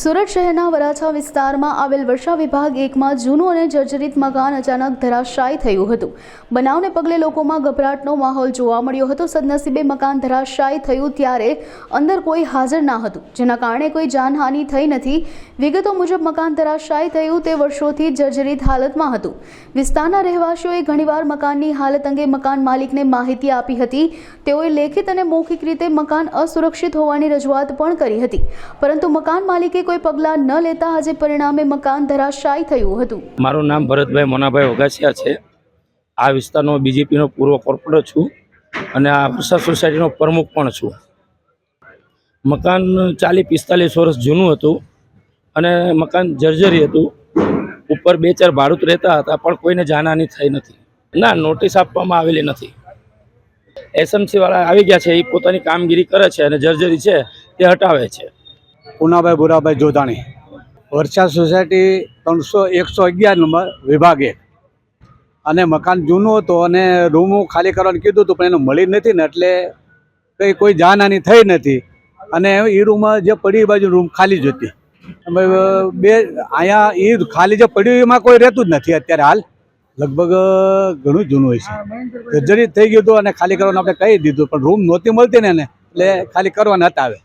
સુરત શહેરના વરાછા વિસ્તારમાં આવેલ વર્ષા વિભાગ એકમાં જૂનું અને જર્જરિત મકાન અચાનક ધરાશાયી થયું હતું. બનાવને પગલે લોકોમાં ગભરાટનો માહોલ જોવા મળ્યો હતો. સદનસીબે મકાન ધરાશાયી થયું ત્યારે અંદર કોઈ હાજર ના હતું, જેના કારણે કોઈ જાનહાનિ થઈ નથી. વિગતો મુજબ મકાન ધરાશાયી થયું તે વર્ષોથી જર્જરિત હાલતમાં હતું. વિસ્તારના રહેવાસીઓએ ઘણીવાર મકાનની હાલત અંગે મકાન માલિકને માહિતી આપી હતી. તેઓએ લેખિત અને મૌખિક રીતે મકાન અસુરક્ષિત હોવાની રજૂઆત પણ કરી હતી. પરંતુ મકાન માલિકે કોઈ પગલાં ન લેતા આજે પરિણામે મકાન ધરાશાયી થયું હતું. મારું નામ ભરતભાઈ મોનાભાઈ ઓગાસિયા છે. આ વિસ્તારનો બીજેપીનો પૂર્વ કોર્પોરેટર છું અને આ વરસાદ સોસાયટીનો પ્રમુખ પણ છું. મકાન ચાલીસ પિસ્તાલીસ વર્ષ જૂનું હતું અને મકાન જર્જરી હતું. ઉપર બે ચાર ભાડૂત રહેતા હતા પણ કોઈને જાનહાની થઈ નથી. ના, નોટિસ આપવામાં આવેલી નથી. એસએમસી વાળા આવી ગયા છે, એ પોતાની કામગીરી કરે છે અને જર્જરી છે તે હટાવે છે. પુનાભાઈ ભૂરાભાઈ જોધાણી. વર્ષા સોસાયટી ત્રણસો એકસો અગિયાર નંબર વિભાગ. અને મકાન જૂનું હતું અને રૂમો ખાલી કરવાનું કીધું હતું, પણ એને મળી નથી ને એટલે કંઈ કોઈ જાનહાની થઈ નથી. અને એ રૂમમાં જે પડી બાજુ રૂમ ખાલી જ હતી. બે, અહીંયા એ ખાલી જે પડ્યું એમાં કોઈ રહેતું જ નથી અત્યારે હાલ. લગભગ ઘણું જૂનું હોય છે. જર્જરિત થઈ ગયું હતું અને ખાલી કરવાનું આપણે કહી દીધું, પણ રૂમ નહોતી મળતી ને એટલે ખાલી કરવાના હતા આવે